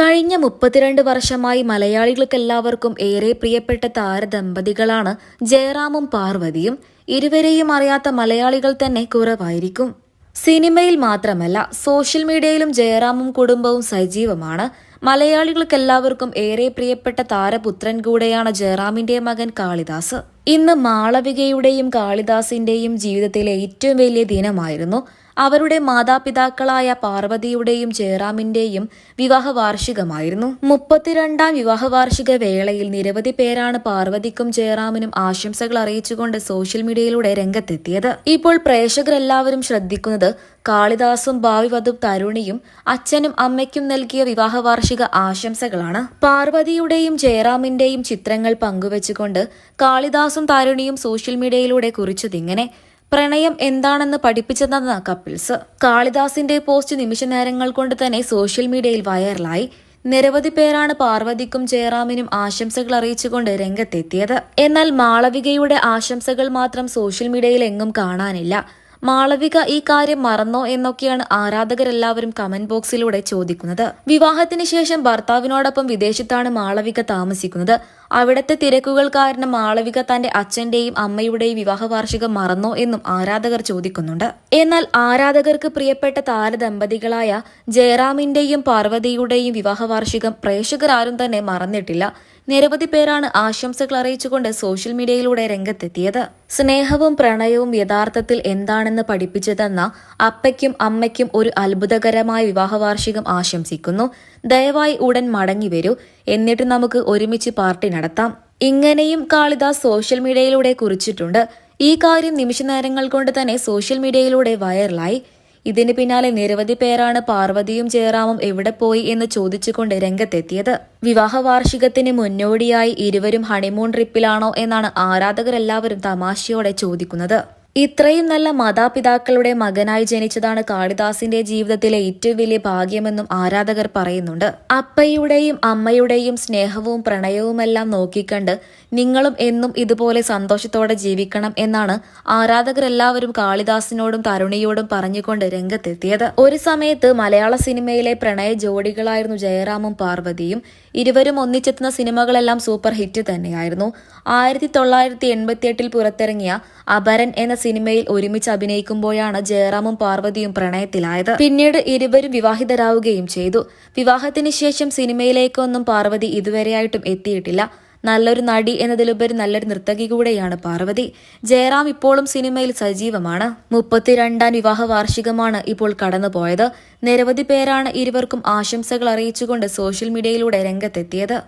കഴിഞ്ഞ മുപ്പത്തിരണ്ട് വർഷമായി മലയാളികൾക്കെല്ലാവർക്കും ഏറെ പ്രിയപ്പെട്ട താരദമ്പതികളാണ് ജയറാമും പാർവതിയും. ഇരുവരെയും അറിയാത്ത മലയാളികൾ തന്നെ കുറവായിരിക്കും. സിനിമയിൽ മാത്രമല്ല സോഷ്യൽ മീഡിയയിലും ജയറാമും കുടുംബവും സജീവമാണ്. മലയാളികൾക്കെല്ലാവർക്കും ഏറെ പ്രിയപ്പെട്ട താരപുത്രൻ കൂടെയാണ് ജയറാമിന്റെ മകൻ കാളിദാസ്. ഇന്ന് മാളവികയുടെയും കാളിദാസിന്റെയും ജീവിതത്തിലെ ഏറ്റവും വലിയ ദിനമായിരുന്നു അവരുടെ മാതാപിതാക്കളായ പാർവതിയുടെയും ജയറാമിന്റെയും വിവാഹ വാർഷികമായിരുന്നു മുപ്പത്തിരണ്ടാം വിവാഹ വാർഷിക വേളയിൽ നിരവധി പേരാണ് പാർവതിക്കും ജയറാമിനും ആശംസകൾ അറിയിച്ചുകൊണ്ട് സോഷ്യൽ മീഡിയയിലൂടെ രംഗത്തെത്തിയത്. ഇപ്പോൾ പ്രേക്ഷകരെല്ലാവരും ശ്രദ്ധിക്കുന്നത് കാളിദാസും ഭാവി വധു തരുണിയും അച്ഛനും അമ്മയ്ക്കും നൽകിയ വിവാഹ വാർഷിക ആശംസകളാണ്. പാർവതിയുടെയും ജയറാമിന്റെയും ചിത്രങ്ങൾ പങ്കുവച്ചുകൊണ്ട് കാളിദാസും തരുണിയും സോഷ്യൽ മീഡിയയിലൂടെ കുറിച്ചതിങ്ങനെ പ്രണയം എന്താണെന്ന് പഠിപ്പിച്ചതെന്ന കപ്പിൾസ് കാളിദാസിന്റെ പോസ്റ്റ് നിമിഷ നേരങ്ങൾ കൊണ്ട് തന്നെ സോഷ്യൽ മീഡിയയിൽ വൈറലായി. നിരവധി പേരാണ് പാർവതിക്കും ജയറാമിനും ആശംസകൾ അറിയിച്ചുകൊണ്ട് രംഗത്തെത്തിയത്. എന്നാൽ മാളവികയുടെ ആശംസകൾ മാത്രം സോഷ്യൽ മീഡിയയിൽ എങ്ങും കാണാനില്ല. മാളവിക ഈ കാര്യം മറന്നോ എന്നൊക്കെയാണ് ആരാധകരെല്ലാവരും കമന്റ് ബോക്സിലൂടെ ചോദിക്കുന്നത്. വിവാഹത്തിന് ശേഷം ഭർത്താവിനോടൊപ്പം വിദേശത്താണ് മാളവിക താമസിക്കുന്നത്. അവിടത്തെ തിരക്കുകൾ കാരണം മാളവിക തന്റെ അച്ഛന്റെയും അമ്മയുടെയും വിവാഹ വാർഷികം മറന്നോ എന്നും ആരാധകർ ചോദിക്കുന്നുണ്ട്. എന്നാൽ ആരാധകർക്ക് പ്രിയപ്പെട്ട താരദമ്പതികളായ ജയറാമിന്റെയും പാർവതിയുടെയും വിവാഹ വാർഷികം പ്രേക്ഷകർ ആരും തന്നെ മറന്നിട്ടില്ല. നിരവധി പേരാണ് ആശംസകൾ അറിയിച്ചുകൊണ്ട് സോഷ്യൽ മീഡിയയിലൂടെ രംഗത്തെത്തിയത്. സ്നേഹവും പ്രണയവും യഥാർത്ഥത്തിൽ എന്താണെന്ന് പഠിപ്പിച്ചതെന്ന അപ്പയ്ക്കും അമ്മയ്ക്കും ഒരു അത്ഭുതകരമായ വിവാഹവാർഷികം ആശംസിക്കുന്നു. ദയവായി ഉടൻ മടങ്ങി വരൂ. എന്നിട്ട് നമുക്ക് ഒരുമിച്ച് പാർട്ടി നടത്താം. ഇങ്ങനെയും കാളിദാസ് സോഷ്യൽ മീഡിയയിലൂടെ കുറിച്ചിട്ടുണ്ട്. ഈ കാര്യം നിമിഷ നേരങ്ങൾ കൊണ്ട് തന്നെ സോഷ്യൽ മീഡിയയിലൂടെ വൈറലായി. ഇതിന് പിന്നാലെ നിരവധി പേരാണ് പാർവതിയും ജയറാമും എവിടെ പോയി എന്ന് ചോദിച്ചുകൊണ്ട് രംഗത്തെത്തിയത്. വിവാഹ വാർഷികത്തിന് മുന്നോടിയായി ഇരുവരും ഹണിമൂൺ ട്രിപ്പിലാണോ എന്നാണ് ആരാധകരെല്ലാവരും തമാശയോടെ ചോദിക്കുന്നത്. ഇത്രയും നല്ല മാതാപിതാക്കളുടെ മകനായി ജനിച്ചതാണ് കാളിദാസിന്റെ ജീവിതത്തിലെ ഏറ്റവും വലിയ ഭാഗ്യമെന്നും ആരാധകർ പറയുന്നുണ്ട്. അപ്പയുടെയും അമ്മയുടെയും സ്നേഹവും പ്രണയവുമെല്ലാം നോക്കിക്കണ്ട് നിങ്ങളും എന്നും ഇതുപോലെ സന്തോഷത്തോടെ ജീവിക്കണം എന്നാണ് ആരാധകരെല്ലാവരും കാളിദാസിനോടും തരുണിയോടും പറഞ്ഞുകൊണ്ട് രംഗത്തെത്തിയത്. ഒരു സമയത്ത് മലയാള സിനിമയിലെ പ്രണയ ജോഡികളായിരുന്നു ജയറാമും പാർവതിയും. ഇരുവരും ഒന്നിച്ചെത്തുന്ന സിനിമകളെല്ലാം സൂപ്പർ ഹിറ്റ് തന്നെയായിരുന്നു. ആയിരത്തി തൊള്ളായിരത്തി എൺപത്തിയെട്ടിൽ പുറത്തിറങ്ങിയ അപരൻ എന്ന സിനിമയിൽ ഒരുമിച്ച് അഭിനയിക്കുമ്പോഴാണ് ജയറാമും പാർവതിയും പ്രണയത്തിലായത്. പിന്നീട് ഇരുവരും വിവാഹിതരാവുകയും ചെയ്തു. വിവാഹത്തിന് ശേഷം സിനിമയിലേക്കൊന്നും പാർവതി ഇതുവരെയായിട്ടും എത്തിയിട്ടില്ല. നല്ലൊരു നടി എന്നതിലുപരി നല്ലൊരു നർത്തകി കൂടെയാണ് പാർവതി. ജയറാം ഇപ്പോഴും സിനിമയിൽ സജീവമാണ്. മുപ്പത്തിരണ്ടാം വിവാഹ വാർഷികമാണ് ഇപ്പോൾ കടന്നുപോയത്. നിരവധി പേരാണ് ഇരുവർക്കും ആശംസകൾ അറിയിച്ചുകൊണ്ട് സോഷ്യൽ മീഡിയയിലൂടെ രംഗത്തെത്തിയത്.